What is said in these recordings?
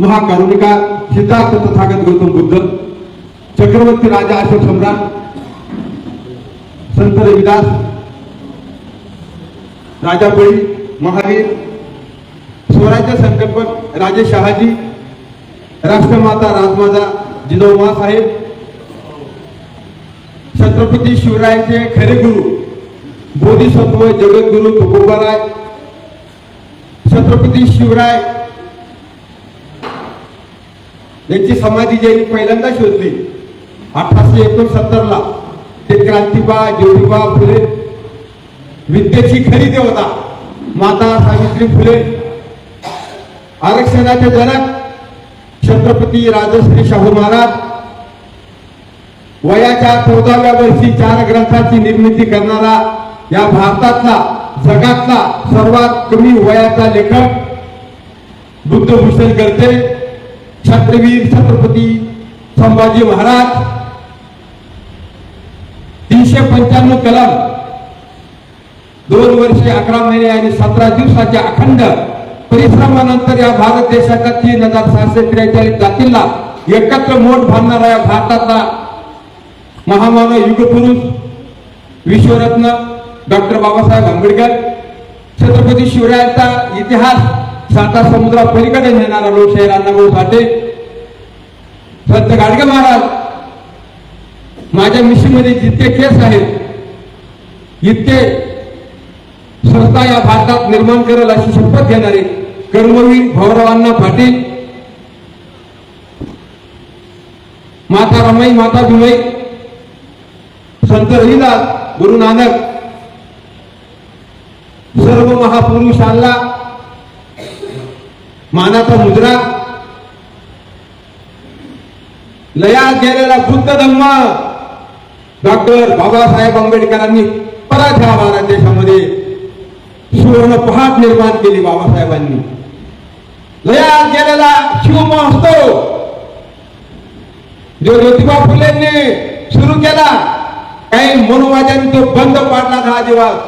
महाकारुणिका सिद्धार्थ तथागत गौतम बुद्ध चक्रवर्ती राजा अशोक सम्राट संत रविदास राजा बळी महावीर स्वराज्य संकल्पक राजे शहाजी राष्ट्रमाता राजमाता जिजाऊमा साहेब छत्रपती शिवरायांचे खरे गुरु बोधिसत्व जगद्गुरु तुकोबाराय छत्रपती शिवराय यांची समाधी ज्यांनी पहिल्यांदा शोधली अठराशे एकोणसत्तर ला ते क्रांतीबा ज्योतिबा फुले. विद्येची खरी देवता माता सावित्री फुले. आरक्षणाचे जनक छत्रपती राजश्री शाहू महाराज. वयाच्या चौदाव्या वर्षी चार ग्रंथाची निर्मिती करणारा या भारतातला जगातला सर्वात कमी वयाचा लेखक बुद्धभूषण करते छत्रवीर छत्रपती संभाजी महाराज तीनशे पंच्याण्णव कलम दोन वर्षे अकरा महिने आणि सतरा दिवसाच्या अखंड परिश्रमानंतर या भारत देशाच्या तीन हजार सहाशे त्रेचाळीस जातींना एकत्र मोठ बांधणारा या भारतातला महामानव युगपुरुष विश्वरत्न डॉक्टर बाबासाहेब आंबेडकर छत्रपती शिवरायांचा इतिहास साता समुद्रा पलीकडे नेणारा लोकशाहीर अण्णाभाऊ साठे संत गाडगे महाराज माझ्या मिशीमध्ये जितके केस आहेत इतके संस्था या भारतात निर्माण करेल अशी शपथ घेणारे कर्मवीर भाऊरावांना पाटील माता रमाई माता भीमाई संत रविदास गुरु नानक सर्व महापुरुषांना मानाचा मुद्रा. लयात गेलेला बुद्ध धम्म डॉक्टर बाबासाहेब आंबेडकरांनी परत ह्या भारत देशामध्ये सुवर्ण पहाट निर्माण केली बाबासाहेबांनी. लयात गेलेला शिवमहोत्सव जो ज्योतिबा फुलेंनी सुरू केला काही मनोवाद्यांनी तो बंद पाडला दहा दिवस.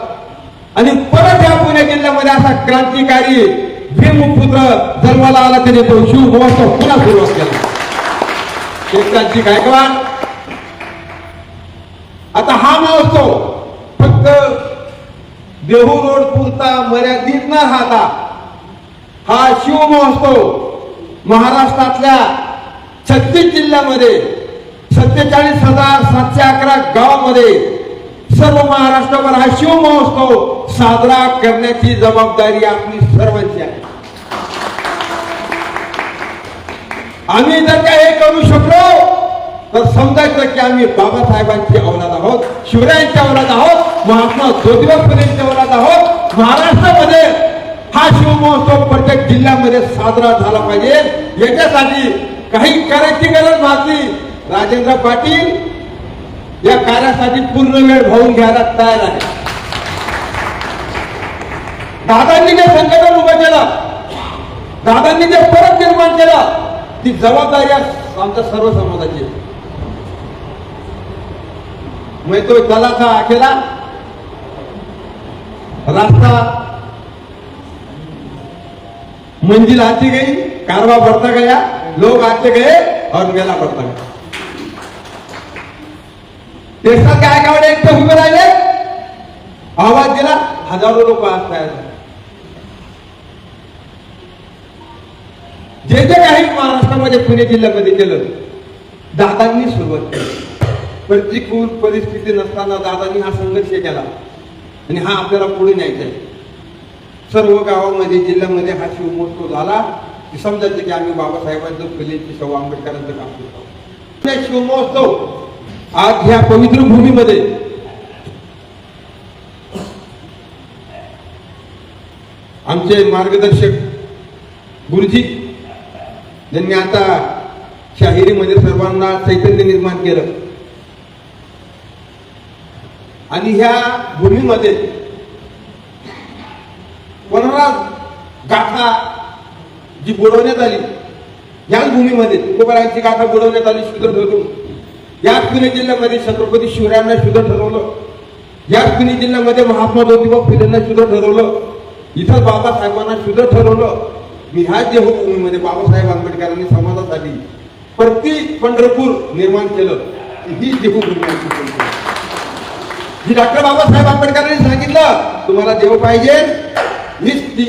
आणि परत या पुणे जिल्ह्यामध्ये असा क्रांतिकारी भीमपुत्र जन्माला आला त्याने तो शिव महोत्सव पुन्हा सुरुवात केला. एकनाथजी गायकवाड आता हा महोत्सव फक्त देहू रोड पुरता मर्यादित न राहता. हा शिव महोत्सव महाराष्ट्रातल्या छत्तीस जिल्ह्यामध्ये सत्तेचाळीस हजार सातशे अकरा गावामध्ये सर्व महाराष्ट्रावर हा शिव महोत्सव साजरा करण्याची जबाबदारी आपली सर्वांची आहे. आम्ही जर का हे करू शकलो तर समजायचं की आम्ही बाबासाहेबांची औलाद आहोत शिवरायांची औलाद आहोत महात्मा ज्योतिबा फुलेंची औलाद आहोत. महाराष्ट्रामध्ये हा शिवमहोत्सव प्रत्येक जिल्ह्यामध्ये साजरा झाला पाहिजे. याच्यासाठी काही करायची गरज भासली राजेंद्र पाटील या कार्यासाठी पूर्ण वेळ भाऊन घ्यायला तयार आहे दादांनी जे संघटन उभं केलं दादांनी जे परत निर्माण केलं ती जबाबदारी आमच्या सर्व समाजाची आहे. मैं तो चला रास्ता मंजिल आती गई कारवा बढ़ता गया लोग आते गए और मेला बढ़ता गया. देशात काय काय एकटे उभे राहिले? आवाज दिला हजारो लोक आज तयार जे जे काही महाराष्ट्रामध्ये पुणे जिल्ह्यामध्ये केलं. दादांनी सुरुवात केली. प्रतिकूल परिस्थिती नसताना दादांनी हा संघर्ष केला. आणि हा आपल्याला पुढे न्यायचा आहे. सर्व गावामध्ये जिल्ह्यामध्ये हा शिवमहोत्सव झाला. की समजायचं की आम्ही बाबासाहेबांचं फुलेंची शाहू आंबेडकरांचं काम करतो त्या शिवमहोत्सव आज ह्या पवित्र भूमीमध्ये आमचे मार्गदर्शक गुरुजी ज्यांनी आता शाहिरीमध्ये सर्वांना चैतन्य निर्माण केलं. आणि ह्या भूमीमध्ये कोणाला गाथा जी बुडवण्यात आली याच भूमीमध्ये तुकोबारायांची गाथा बुडवण्यात आली शुद्ध ठरवून. याच पुणे जिल्ह्यामध्ये छत्रपती शिवरायांना शुद्ध ठरवलं. याच पुणे जिल्ह्यामध्ये महात्मा ज्योतिबा फुलेंना शुद्ध ठरवलं. इथं बाबासाहेबांना शुद्ध ठरवलं. मी ह्या बाबासाहेब आंबेडकरांनी समाजासाठी प्रत्येक पंढरपूर निर्माण केलं ही देहभूमी ही डॉक्टर बाबासाहेब आंबेडकरांनी सांगितलं तुम्हाला देव पाहिजे. हीच ती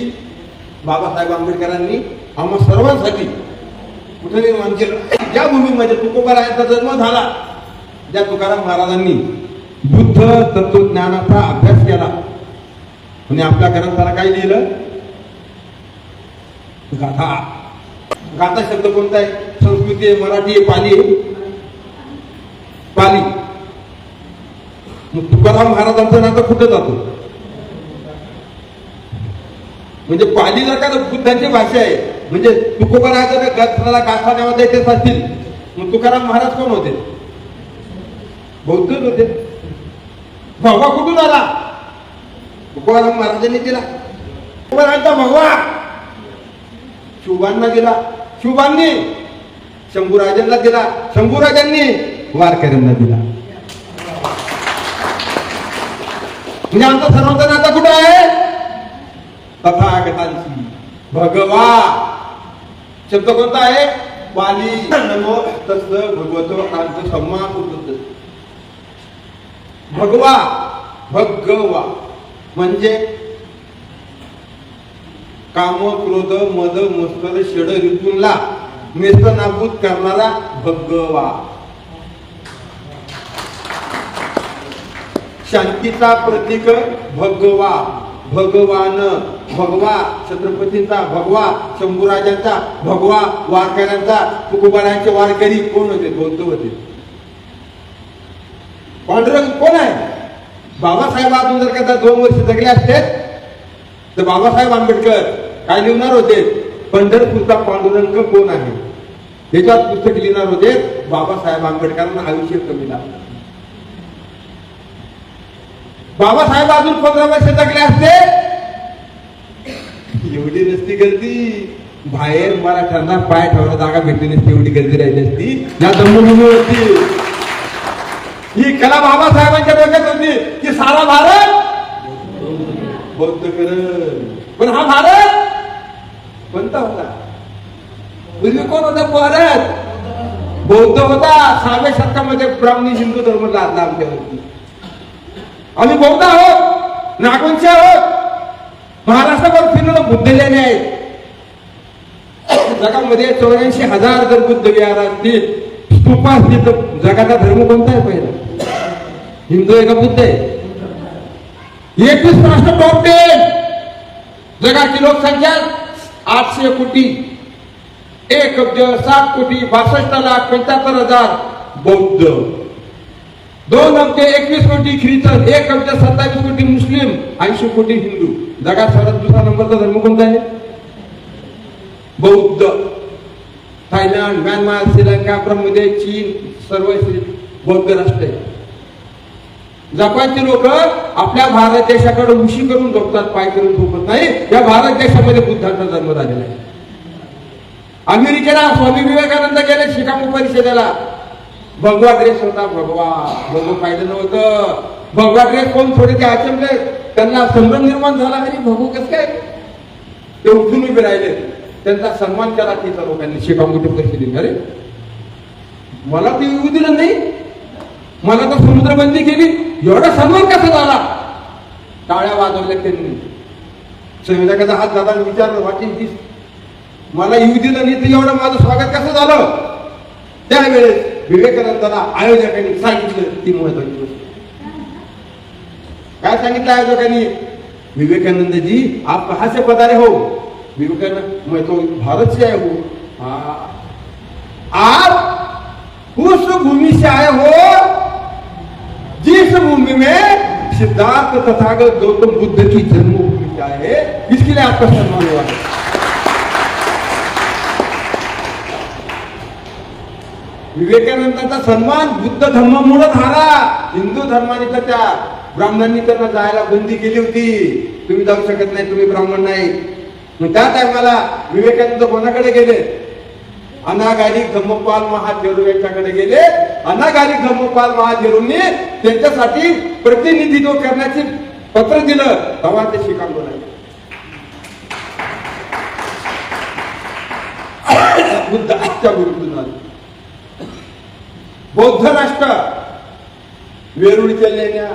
बाबासाहेब आंबेडकरांनी आम्हा सर्वांसाठी कुठे निर्माण केलं. ज्या भूमीमध्ये तुकोबारायांचा जन्म झाला ज्या तुकाराम महाराजांनी बुद्ध तत्वज्ञानाचा अभ्यास केला. आणि आपल्या ग्रंथाला काय लिहिलं? गाथा. गाथा शब्द कोणता आहे? संस्कृती आहे मराठी आहे पाली आहे. पाली. मग तुकाराम महाराजांचं नातं कुठं जातो? म्हणजे पाली जर का बुद्धांची भाषा आहे. म्हणजे तुकोबाराच्या ग्रंथाला गाथा नावा द्यायचे असतील मग तुकाराम महाराज कोण होते? बौद्ध होते. भगवा कुठून आला? तुकोबाराम महाराजांनी दिला. तुकोबारांचा भगवा शिवबांना दिला. शिवबांनी शंभूराजांना दिला. शंभूराजांनी वारकऱ्यांना दिला. म्हणजे आमचा सर्वांचा नाता कुठं आहे? तथागतांची भगवा शब्द कोणता आहे? वाली नमो तस भगवतो सम्मान सम्मा भगवा. भगवा. म्हणजे काम क्रोध मद मस्कर षड ऋतूंला नेस्तनाभूत करणारा भगवा. शांतीचा प्रतीक भगवा. भगवान भगवा. छत्रपतींचा भगवा शंभूराजांचा भगवा वारकऱ्यांचा तुकोबारायांचे वारकरी कोण होते? बौद्ध होते पांडुरंग कोण आहे? बाबासाहेब अजून जर का दोन वर्ष जगले असते तर बाबासाहेब आंबेडकर काय लिहिणार होते? पंढरपूरचा पांडुरंग कोण आहे? त्याच्यात पुस्तक लिहिणार होते बाबासाहेब आंबेडकरांना आयुष्य कमी लागलं. बाबासाहेब अजून पंधरा वर्ष जगले असते? एवढी नसती गर्दी. बाहेर मराठ्यांना पाय ठेवायला जागा भेटली नसती एवढी गर्दी राहिली असती. या जन्मभूमीवरती. ही कला बाबासाहेबांच्या डोक्यात होती की सारा भारत बौद्ध करत पण हा भारत कोणता होता? पूर्वी कोण होता भारत बौद्ध होता. सहाव्या शतकामध्ये ब्राह्मणी हिंदू धर्म लादला आमच्यावरती आम्ही बौद्ध आहोत. नागवंशी आहोत. महाराष्ट्रावर फिरलेलं बुद्ध लेणे आहेत. जगामध्ये चौऱ्याऐंशी हजार जर बुद्ध विहार असतील स्तूप असतील तर जगाचा धर्म कोणता आहे पहिला? हिंदू आहे का बुद्ध आहे? एकवीस राष्ट्र टॉप टेन जगाची लोकसंख्या आठशे कोटी एक अब्ज सात कोटी बासष्ट लाख पंच्याहत्तर हजार बौद्ध. दोन अब्ज एकवीस कोटी ख्रिश्चन एक अब्ज सत्तावीस कोटी मुस्लिम ऐंशी कोटी हिंदू. जगात सर्वात दुसरा नंबरचा धर्म कोणता आहे? बौद्ध. थायलंड म्यानमार श्रीलंका ब्रह्मदेश चीन सर्व बौद्ध राष्ट्र आहे जपानचे लोक आपल्या भारत देशाकडे उशी करून झोपतात पाय करून झोपत नाही. या भारत देशामध्ये बुद्धांचा जन्म झालेला आहे. अमेरिकेला स्वामी विवेकानंद गेले शिकागो परिषदेला. भगवा ड्रेस होता भगवा भगवा पाहिलं नव्हतं. भगवा ड्रेस कोण थोडे ते आचमले. त्यांना संभ्रम निर्माण झाला अरे भगू कस काय? ते उठून उभे राहिले. त्यांचा सन्मान केला तिथं लोकांनी शिकागो परिषदेने. अरे मला ते येऊ दिलं नाही. मला तर समुद्रबंदी केली. एवढा सन्मान कसा झाला? टाळ्या वाजवल्या त्यांनी. संविधानाचा हात दादा विचारलं वाटेल की मला येऊ दिलं नाही तर एवढं माझं स्वागत कसं झालं? त्यावेळेस विवेकानंदाला आयोजकांनी सांगितलं ती महत्वाची गोष्ट काय सांगितलं आयोजकांनी? विवेकानंद जी आप कहा से पधारे हो. विवेकानंद मैं तो भारत से आया हूँ. आप उस भूमि से आए हो जिस भूमि में सिद्धार्थ तथागत गौतम बुद्ध की जन्मभूमि क्या है? इसके लिए आपका सम्मान हुआ है। विवेकानंदाचा सन्मान बुद्ध धर्मामुळे झाला. हिंदू धर्माने तर त्या ब्राह्मणांनी त्यांना जायला बंदी केली होती. तुम्ही जाऊ शकत नाही तुम्ही ब्राह्मण नाही. मग त्या टायमाला विवेकानंद कोणाकडे गेले? अनागारी धम्मपाल महादेरू यांच्याकडे गेले. अनागारी धम्मपाल महादेरूंनी त्यांच्यासाठी प्रतिनिधित्व करण्याचे पत्र दिलं. तेव्हा ते शिकागो लागले बुद्धाच्या विरुद्ध झाले. बौद्ध राष्ट्र वेरूळच्या लेण्या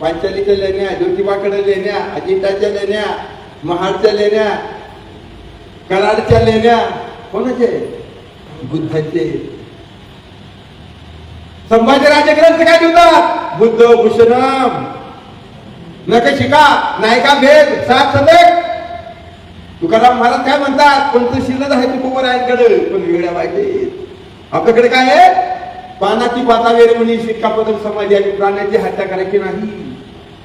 पांचालीच्या लेण्या ज्योतिबाकडे लेण्या अजिंठाच्या लेण्या महाडच्या लेण्या कराडच्या लेण्या कोणाचे? बुद्धाचे संभाजीराजे ग्रंथ काय लिहितात? बुद्ध भूषणम. नका शिका नायका भेद सात सदक. तुकाराम महाराज काय म्हणतात? पंचशीलच आहे तुकोबरायांकडे पण वेगळ्या पाहिजे आपल्याकडे काय आहे? पानाची पाता वेरमणी शिक्कापदम समाधी आणि प्राण्याची हत्या करायची नाही.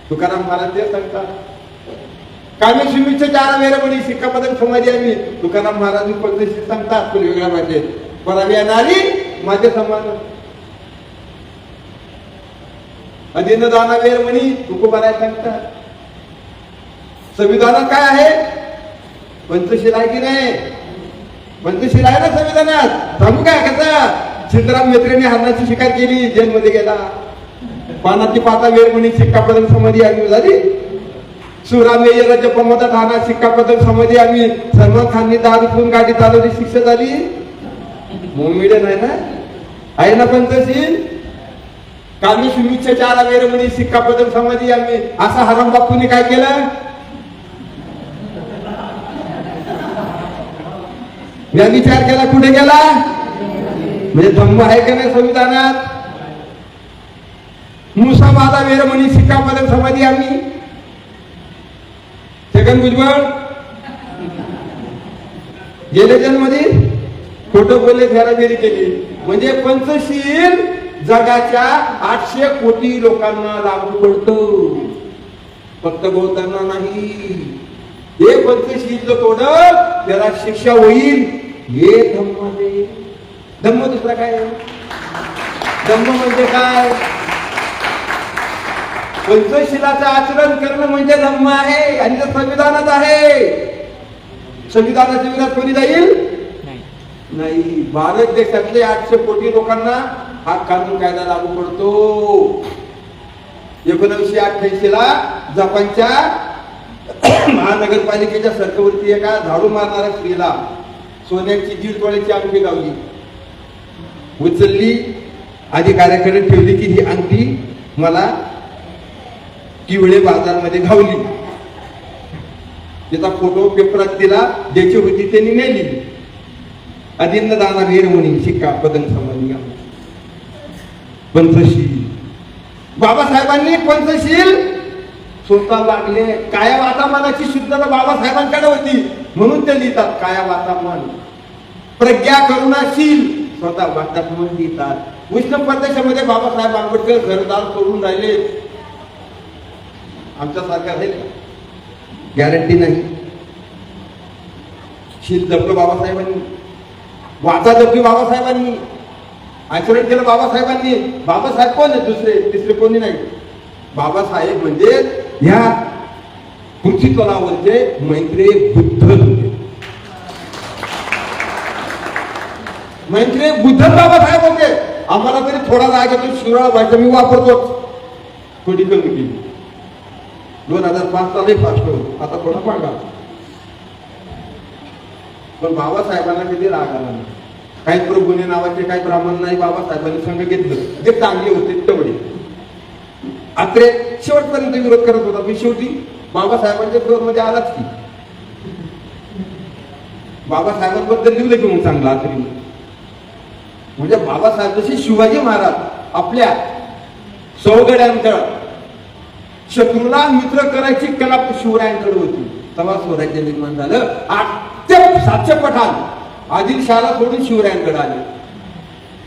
तुकाराम महाराज ते सांगतात. कामेश्वरीचे चार वेरमणी शिक्कापदम समाधी आम्ही तुकाराम महाराज पंचशील सांगतात पण वेगळ्या पाहिजे परावी नारी माझ्या समान अधीन दाना वेरमणी तुकोबाराय सांगतात संविधानात काय आहे पंचशील आहे की नाही पंचशील आहे ना संविधानात सांगू काय कसा सिद्धराम मेत्रेने हरणाची शिकार केली जेलमध्ये गेला पानाची पाता वेरमणी शिक्कापदम समाधी आम्ही झाली शिवराम मेयराच्या प्रमोदा हाना शिक्कापदम समाधी आम्ही सलमान खाननी दारू पिऊन गाडी चालवली शिक्षा झाली मोमिडन आहे ना? आहे ना तशी? कामी सुमिच्छा चार वेरमणी बदल समाधी आम्ही असा हराम बापूने काय केलं? या विचार केला कुठे गेला? म्हणजे धम्म आहे का नाही संविधानात? मुसा माझा वेरमणी बदल समाधी आम्ही. छगन भुजबळ गेले जन्ममध्ये खोटं बोलले फेराफेरी केली. म्हणजे पंचशील जगाच्या आठशे कोटी लोकांना लागू पडतो. फक्त बोलताना नाही. हे पंचशील जो तोडल त्याला शिक्षा होईल. हे धम्म धम्म दुसरा काय? धम्म म्हणजे काय? पंचशिलाचं आचरण करणं म्हणजे धम्म आहे. आणि ते संविधानात आहे. संविधानाच्या विरोधात कोणी जाईल? नाही भारत देशातले आठशे कोटी लोकांना हा कानून कायदा लागू पडतो. एकोणीसशे अठ्ठ्याऐंशी ला जपानच्या महानगरपालिकेच्या सरकारवरती एका झाडू मारणाऱ्या स्त्रीला सोन्याची दीड तोळ्याची अंगठी लावली. उचलली अधिकाऱ्याकडे ठेवली की ही अंगठी मला किवळे बाजारमध्ये घावली. त्याचा फोटो पेपरात दिला ज्याची होती त्यांनी नेली. अदिन्न दाना वीरमुनी शिक्का पदन संबंधी पंचशील बाबासाहेबांनी पंचशील स्वतः लागले काया वातामानाची शुद्धता बाबासाहेबांकडे होती म्हणून ते लिहितात काया वातामान प्रज्ञा करुणाशील स्वतः भारतात म्हणून लिहितात उष्ण प्रदेशामध्ये बाबासाहेब आंबेडकर घरदार करून राहिले आमच्या सरकार आहे गॅरंटी नाही शील जपलं बाबासाहेबांनी वाचा जपली बाबासाहेबांनी. आचरण केलं बाबासाहेबांनी. बाबासाहेब कोण आहे दुसरे? तिसरे कोणी नाही. बाबासाहेब म्हणजे ह्या पृथ्वीतलावरचे मैत्रे बुद्ध होते. मैत्रे बुद्ध बाबासाहेब होते. आम्हाला तरी थोडा राग येतो शिवराळ व्हायचं मी वापरतो. थोडी कमी केली? दोन हजार पाच साली फास्ट करू आता थोडा मागा पण बाबासाहेबांना कधी राग आला नाही. काही प्रभूने नावाचे काही ब्राह्मण नाही बाबासाहेबांनी संघ घेतलं. ते चांगले होते तेवढे. आत्रे शेवटपर्यंत विरोध करत होता. मी शेवटी बाबासाहेबांच्या विरोधमध्ये आलाच की. बाबासाहेबांबद्दल लिहिलं की मग चांगला आत्री म्हणजे बाबासाहेब जसे शिवाजी महाराज आपल्या सौगड्यांकडे शत्रूला मित्र करायची कला शिवरायांकडे होती. तेव्हा स्वराज्य निर्माण झालं. आठ सातशे पठाण. आदिलशहाला सोडून शिवरायांकडे आले.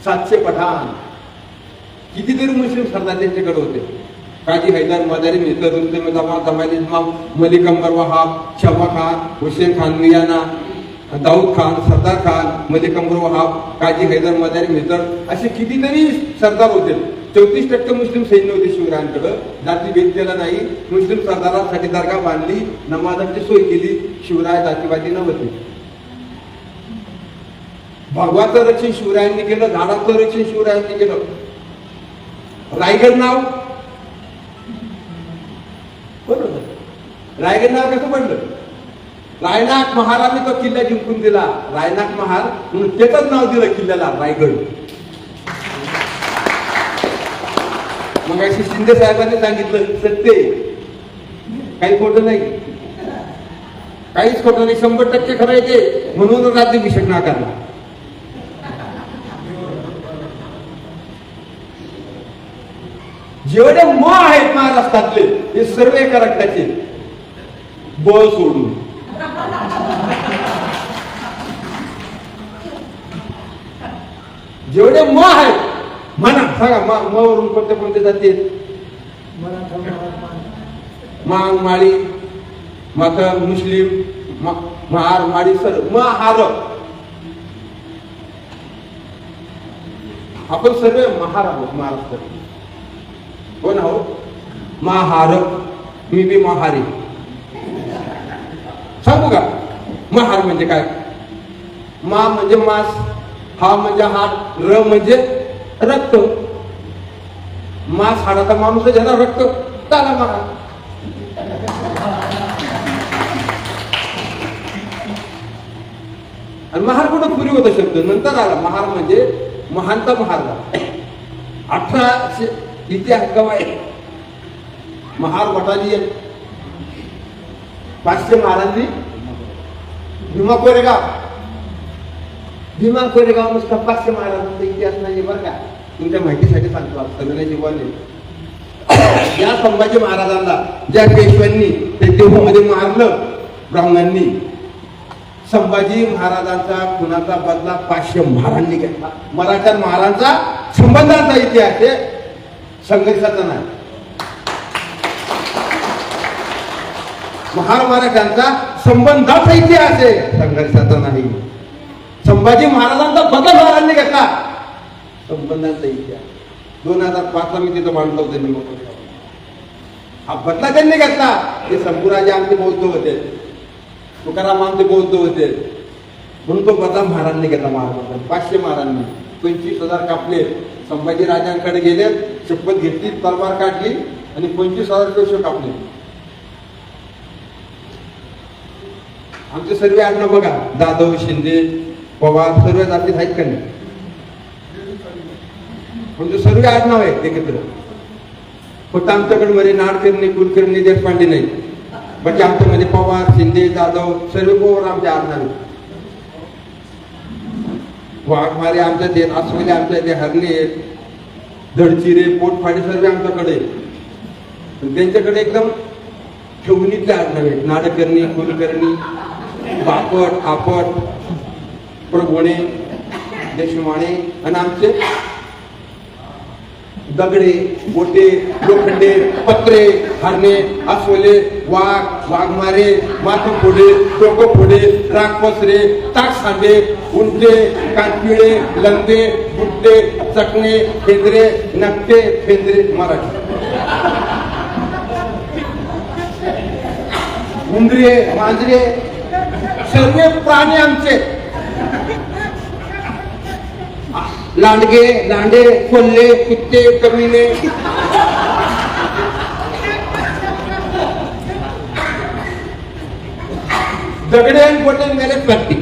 सातशे पठाण. कितीतरी मुस्लिम सरदार त्यांच्याकडे होते. काजी हैदर मदारी मिसर जमाल इमाम मलिक अंबर वहाब शमा खान हुसेन खान मियाना दाऊद खान सरदार खान मलिक अंबर वहाब काजी हैदर मदारी मिसर असे कितीतरी सरदार होते. चौतीस टक्के मुस्लिम सैन्य होते शिवरायांकडे. जाती भेद दिला नाही. मुस्लिम सरदारांसाठी दर्गा बांधली नमाजांची सोय केली शिवराय जातीवादी नव्हते. भगवाचं रक्षण शिवरायांनी केलं झाडाचं रक्षण शिवरायांनी केलं. रायगड नाव? बरोबर. रायगड नाव कसं पडलं? रायनाथ महाराने तो किल्ला जिंकून दिला. रायनाथ महार म्हणून त्याच नाव दिलं किल्ल्याला रायगड. मग अशी शिंदे साहेबांनी सांगितलं सत्य काही खोटं नाही. काहीच खोटं नाही. शंभर टक्के खरं येते ते. म्हणून राज्याभिषेक नाकारला. जेवढे म आहेत महाराष्ट्रातले हे सर्व एका रक्ताचे. ब सोडून. जेवढे म आहेत म्हणा सांगा म म वरून कोणते कोणते जाते मांग माळी माथ मुस्लिम महार माळी सर म हार आपण सर्व महार आहोत महाराष्ट्रात हो कोण हो. महार मी बी महारी. सांगू का? महार म्हणजे काय? मा म्हणजे मास हा म्हणजे हाड र म्हणजे रक्त. मास हाडाचा माणूस झाला रक्त. त्याला महार. आणि महार कुठं पूर्वी होता शब्द नंतर आला. महार म्हणजे महानता महार झाला अठराशे इतिहास आहे महार बटालियन पाचशे महारांनी भीमा कोरेगाव. भीमा कोरेगाव नुसता पाचशे महाराजांचा इतिहास नाही बरं का. तुमच्या माहितीसाठी सांगतो सगळ्या जीवाने या संभाजी महाराजांना ज्या पेशव्यांनी ते देहूमध्ये मारलं ब्राह्मणांनी संभाजी महाराजांचा खुनाचा बदला पाचशे महारांनी घेतला. मराठा महाराजांचा संबंधांचा इतिहास आहे. संघर्षाचा नाही. महार संबंधाचा इतिहास आहे. संघर्षाचा नाही. संभाजी महाराजांचा बदल महाराजांनी घेतला संबंधांचा इतिहास. दोन हजार पाच ला मी तिथं मांडलं होतं मी हा बदला त्यांनी घेतला. ते शंभूराजे आमचे बौद्ध होते. तुकाराम आमचे बौद्ध होते. म्हणून तो बदला महाराजांनी घेतला महाराजांचा पाचशे महाराजांनी. पंचवीस हजार कापले. संभाजी राजांकडे गेले शपथ घेतली तलवार काढली आणि पंचवीस हजार पैसे कापले. आमचे सर्व आडनाव बघा. जाधव शिंदे पवार सर्व जाती आहेत का नाही? म्हणजे सर्व आडनाव आहेत एकत्र. फक्त आमच्याकडे मध्ये नाडकर्णी कुलकर्णी देशपांडे नाही बाकी आमच्यामध्ये पवार शिंदे जाधव सर्व पवार आमचे आडनाव आहेत. वाघमारे आमच्या ते अस्वले आमच्या ते हरणे आहेत धडचिरे पोटफाडे सर्व आमच्याकडे. त्यांच्याकडे एकदम ठेवणीतले आडनाव आहेत. नाडकर्णी कुलकर्णी बापट आपट प्रभोणे देशमाणे. आणि आमचे दगडे गोटे लोखंडे पत्रे हरणे अस्वले वाघ वाघमारे माथं फोडे टोकं फोडे राग पसरे ताक सांडे उंटे कानपिळे लंबे गुड्डे चकणे फेंद्रे नकटे फेंद्रे मराठी. उंदरे मांजरे सर्व प्राणी आमचे. लांडगे लांडे खोल्ले कुत्ते कमीने. दगडे आणि गोटे मेरे करते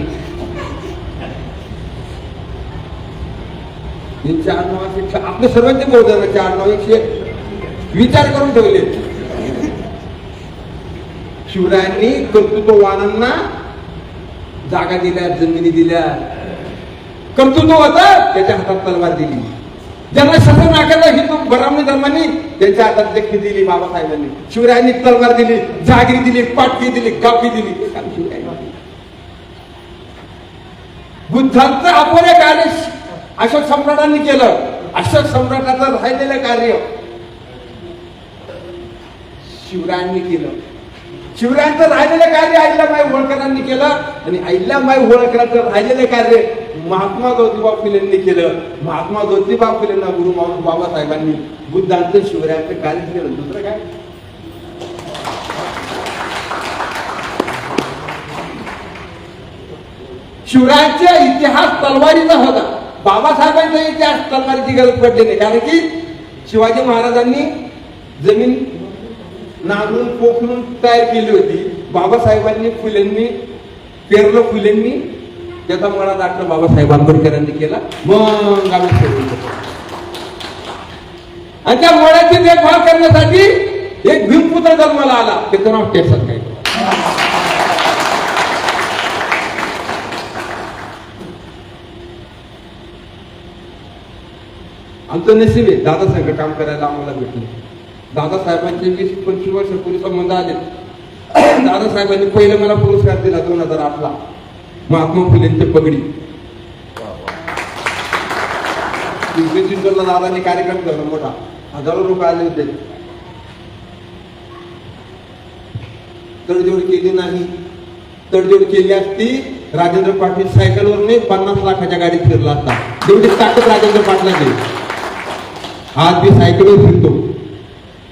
हे चार नावाचे आपले सर्वांचे बहुजन चार नाव एकशे विचार करून ठेवले. शिवरायांनी कर्तृत्ववानांना जागा दिल्या जमिनी दिल्या. कर्तृत्व होतं त्याच्या हातात तलवार दिली. ज्यांना शासन नाकारलं हिंदू ब्राह्मण धर्मांनी त्यांच्या हातात देखील दिली बाबासाहेबांनी. शिवरायांनी तलवार दिली जागरी दिली पाटकी दिली कापी दिली. बुद्धांचं अपुरे कार्य अशोक सम्राटांनी केलं. अशोक सम्राटाचं राहिलेलं कार्य शिवरायांनी केलं. शिवरायांचं राहिलेलं कार्य अहिल्याबाई होळकरांनी केलं आणि अहिल्याबाई होळकरांचं राहिलेलं कार्य महात्मा ज्योतिबा फुलेंनी केलं. महात्मा ज्योतिबा फुलेंना गुरु बाबासाहेबांनी बुद्धांचं शिवरायांचं कार्य केलं दुसरं काय? शिवरायांचा इतिहास तलवारीचा होता. बाबासाहेबांचा इतिहास तलवारीची गरज पडली नाही. कारण की शिवाजी महाराजांनी जमीन नांगरून पोखरून तयार केली होती. बाबासाहेबांनी फुलेंनी पेरलं फुलेंनी. त्याचा मला डॉक्टर बाबासाहेब आंबेडकरांनी केला. मग आम्ही सोडून आणि त्या मुळाची देखभाल करण्यासाठी एक भीमपुत्र जन्माला आला. त्याचं नाव केसर काही आमचं नशीब आहे. दादासाहेब काम करायला आम्हाला भेटले. दादासाहेबांचे वीस पंचवीस वर्ष पूर्वी संबंध आले. दादासाहेबांनी पहिले मला पुरस्कार दिला दोन हजार आठला. महात्मा फुलेंची पगडी. पिंपरी चिंचवडला दादाने कार्यक्रम केला मोठा. हजारो लोक आले होते. तडजोड केली नाही. तडजोड केली असती राजेंद्र पाटील सायकलवर नाही पन्नास लाखाच्या गाडीत फिरला असता. तेवढी ताकद राजेंद्र पाटलाची. आज मी सायकलवर फिरतो.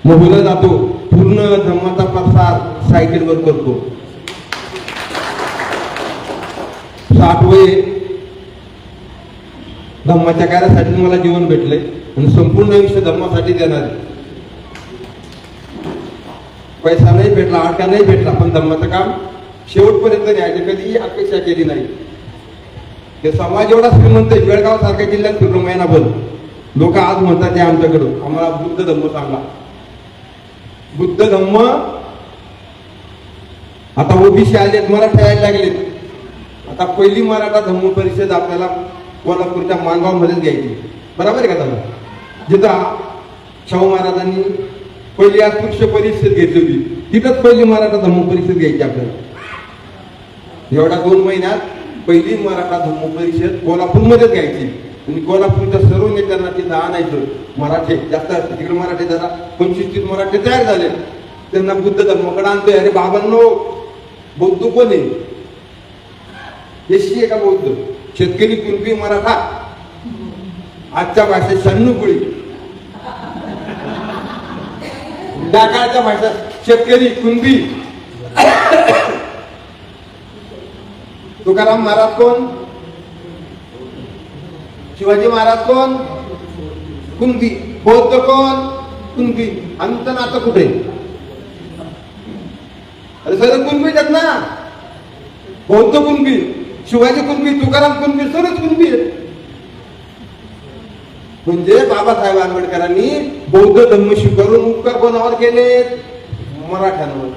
मोहला जातो. पूर्ण धम्माचा प्रसार सायकलवर करतो. साठवे धम्माच्या कार्यासाठी मला जीवन भेटलंय. आणि संपूर्ण आयुष्य धर्मासाठी देणार आहे. पैसा नाही भेटला आडका नाही भेटला पण धम्माचं काम शेवटपर्यंत न्यायची. कधीही अपेक्षा केली नाही. ते समाज एवढा श्रीमंत बेळगाव सारख्या जिल्ह्यात फिरलो महिनाभर लोक आज म्हणतात ते आमच्याकडं आम्हाला बुद्ध धम्म सांगला बुद्ध धम्म. आता ओबीसी आलेत मराठा यायला लागलेत. आता पहिली मराठा धम्म परिषद आपल्याला कोल्हापूरच्या मानगावमध्येच घ्यायची. बरोबर आहे का दादा? जिथं शाहू महाराजांनी पहिली अस्पृश्य परिषद घेतली होती तिथंच पहिली मराठा धम्म परिषद घ्यायची आपल्याला. एवढ्या दोन महिन्यात पहिली मराठा धम्म परिषद कोल्हापूरमध्येच घ्यायची. आणि कोल्हापूरच्या सर्व नेत्यांना तिथं आणायचं. मराठे जास्त असते. तिकडे मराठे जरा पंचवीस तीस मराठे तयार झाले. त्यांना बुद्ध धर्माकडे आणतोय. अरे बाबांनो बौद्ध कोण आहे? एसटी एका का बौद्ध शेतकरी कुणबी मराठा? आजच्या भाषेत शहाण्णव डाकाळच्या भाषेत शेतकरी कुणबी. तुकाराम महाराज कोण? शिवाजी महाराज कोण? कुणबी. बौद्ध कोण? कुणबी. अंत नातं कुठे? अरे सर कुणबी ना? बौद्ध कुणबी. शिवाजी कुणबी तुकाराम कुणबी सरच कुणबी. म्हणजे बाबासाहेब आंबेडकरांनी बौद्ध धर्म स्वीकारून उपकार कोणावर केले मराठ्यांवर.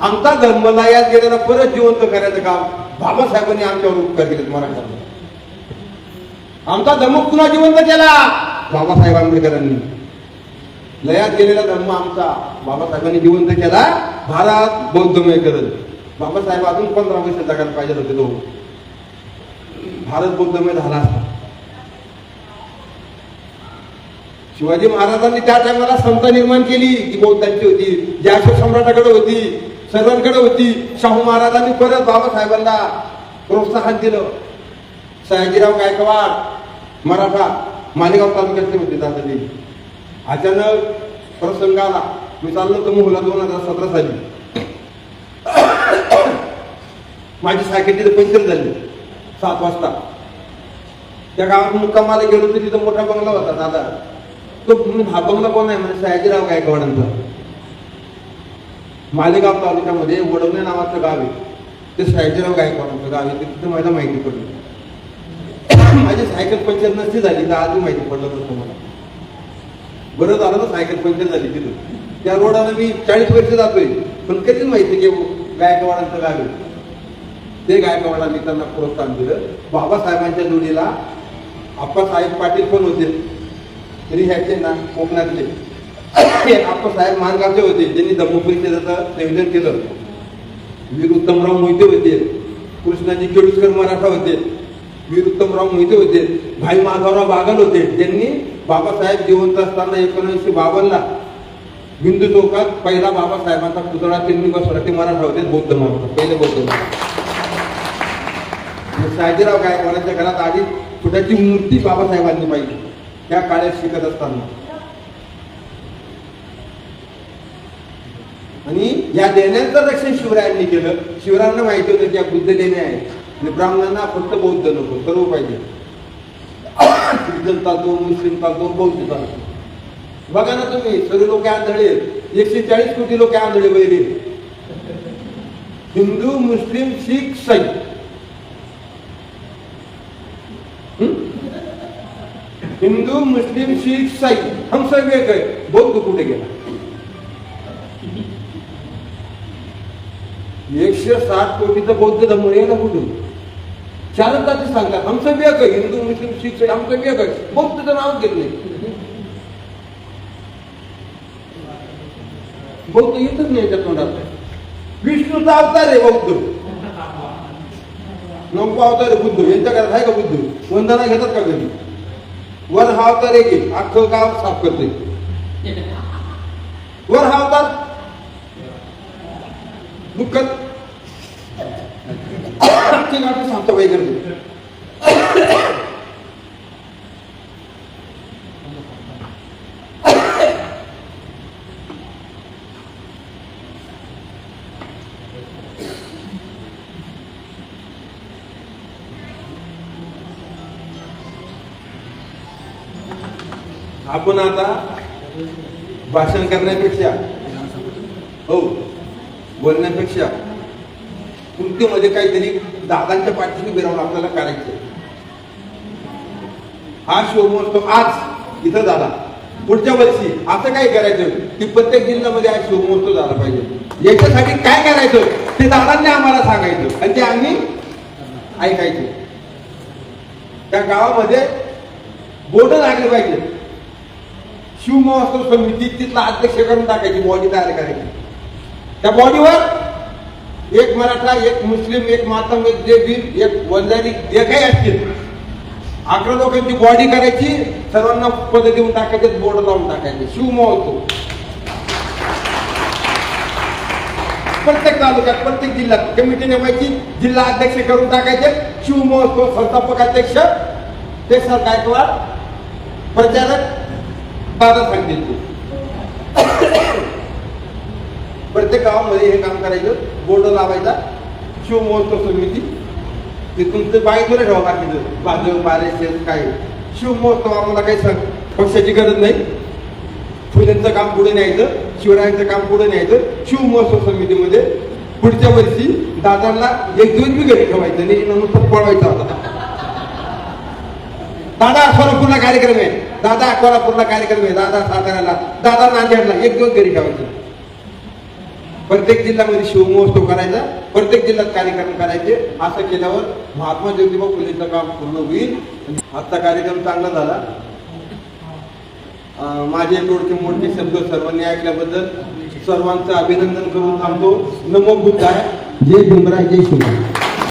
आमचा धर्म यात गेलेला परत जिवंत करायचं काम बाबासाहेबांनी आमच्यावर उपकार केलेत मराठ्यांवर. आमचा धर्म पुन्हा जिवंत केला बाबासाहेब आंबेडकरांनी. लयात गेलेला धर्म आमचा बाबासाहेबांनी जिवंत केला. भारत बौद्धमय करत. बाबासाहेब अजून पंधरा वर्ष जगायला पाहिजे होते तो भारत बुद्धमय झाला असता. शिवाजी महाराजांनी त्या टायमाला संस्था निर्माण केली ती बौद्धांची होती जी अशोक सम्राटाकडे होती सर्वांकडे होती. शाहू महाराजांनी परत बाबासाहेबांना प्रोत्साहन दिलं. सयाजीराव गायकवाड मराठा मालेगाव तालुक्यातले होते दादाजी. अचानक प्रसंग आला. मी चाललो तर मोहला दोन हजार सतरा साली. माझी सायकल तिथं पंक्चर झाली. सात वाजता. त्या गावात मुक्कामाला गेलो तर तिथं मोठा बंगला होता दादा. तो म्हणून हा बंगला कोण आहे? म्हणजे सयाजीराव गायकवाडांचा. मालेगाव तालुक्यामध्ये वडवणे नावाचं गाव आहे. ते सयाजीराव गायकवाडांचं गाव आहे तिथं मला माहिती पडली. माझी सायकल पंक्चर नसती झाली तर आधी माहिती पडलं होतं मला बरं झालं ना सायकल पंक्चर झाली तिथं. त्या रोडाला मी चाळीस वर्ष जातोय. पण कधीच माहिती की गायकवाडांचं गाव ते गायकवाडांनी त्यांना प्रोत्साहन दिलं. बाबासाहेबांच्या जोडीला आप्पासाहेब पाटील पण होते. तरी ह्याचे ना कोकणातले. आप्पासाहेब मानगावचे होते. ज्यांनी धम्म परिषदेचं नियोजन केलं. वीर उत्तमराव मोहिते होते. कृष्णाजी केळुसकर मराठा होते. वीर उत्तमराव मोहिते होते. भाई माधवराव बागल होते. ज्यांनी बाबासाहेब जिवंत असताना एकोणीसशे बावन्नला हिंदू चौकात पहिला बाबासाहेबांचा पुतळा त्यांनी बसवला ते मराठा होते बौद्ध मराठा पहिले बौद्ध मराठा सायजीराव गायकवाडांच्या घरात आधी छोट्याची मूर्ती बाबासाहेबांनी पाहिली. त्या काळात शिकत असताना. आणि या देण्याचं रक्षण शिवरायांनी केलं. शिवरायांना माहिती होतं की या बुद्ध देणे आहे आणि ब्राह्मणांना फक्त बौद्ध नको सर्व पाहिजे. ख्रिश्चन चालतो मुस्लिम चालतो बौद्ध चालतो. बघा ना तुम्ही सर्व लोक आंधळे एकशे चाळीस कोटी लोक आंधळे वैरे हिंदू मुस्लिम शीख सई हिंदू मुस्लिम शीख साई हम सब एक आहे बौद्ध कुठे गेला? एकशे साठ कोटीचं बौद्ध धर्म यायला कुठून चालत जाते सांगतात हम सब एक हिंदू मुस्लिम शीख साई हम सब एक आहे बौद्धचं नाव घेत नाही. बौद्ध येतच नाही त्याच्या तोंडात विष्णूचा अवतार आहे बौद्ध लोक अवतार आहे बुद्ध यांच्या घरात आहे का बुद्ध वंदना घेतात का घरी वर हा अवतार एक अख्खं गाव साफ करते वर हा अवतार दुःखत अख्खी गाठी करते आपण आता भाषण करण्यापेक्षा हो बोलण्यापेक्षा कृत्यमध्ये काहीतरी दादांच्या पाठीशी बिरावून आपल्याला करायचं हा शिवमहोत्सव आज इथं झाला. पुढच्या वर्षी असं काय करायचं? की प्रत्येक जिल्ह्यामध्ये हा शिवमहोत्सव झाला पाहिजे. याच्यासाठी काय करायचं? ते दादांनी आम्हाला सांगायचं. आणि ते आम्ही ऐकायचं. त्या गावामध्ये बोट लागले पाहिजे. शिव महोत्सव समिती तिथला अध्यक्ष करून टाकायची बॉडी तयार करायची. त्या बॉडीवर एक मराठा एक मुस्लिम एक मातम एक देवी एक वंजारी जे काही असतील अकरा लोकांची बॉडी करायची सर्वांना पद देऊन टाकायचे बोर्ड लावून टाकायचे. शिव महोत्सव. प्रत्येक तालुक्यात प्रत्येक जिल्ह्यात कमिटी नेमायची जिल्हा अध्यक्ष करून टाकायचे शिव महोत्सव संस्थापक अध्यक्ष ते सर गायकवाड प्रचारक दादा सांगतील. ते प्रत्येक गावामध्ये हे काम करायचं. बोर्ड लावायचा. शिव महोत्सव समिती. ते तुमचं बाईकडे ठेवा बाकीचं. भाजप बारेशेस काय. शिव महोत्सव आम्हाला काही सांग पक्षाची गरज नाही. फुल्यांचं काम पुढे न्यायचं. शिवरायांचं काम पुढे न्यायचं. शिव महोत्सव समितीमध्ये पुढच्या वर्षी दादांना एक दिवस बी घरी ठेवायचं. नाही नुसतं पळवायचा होता दादा पूर्ण कार्यक्रम आहे. दादा अकोलापूरला कार्यक्रम आहे दादा साताऱ्याला. दादा नांदेडला. एक दोन घरी ठेवायचं. प्रत्येक जिल्ह्यामध्ये शिवमहोत्सव करायचा. प्रत्येक जिल्ह्यात कार्यक्रम करायचे. असं केल्यावर महात्मा ज्योतिबा फुलेचं काम पूर्ण होईल. आजचा कार्यक्रम चांगला झाला. माझे थोडके मोठे शब्द सर्वांनी ऐकल्याबद्दल सर्वांचं अभिनंदन करून थांबतो. नमो बुद्धाय. जय भीमराय जय शिवराय.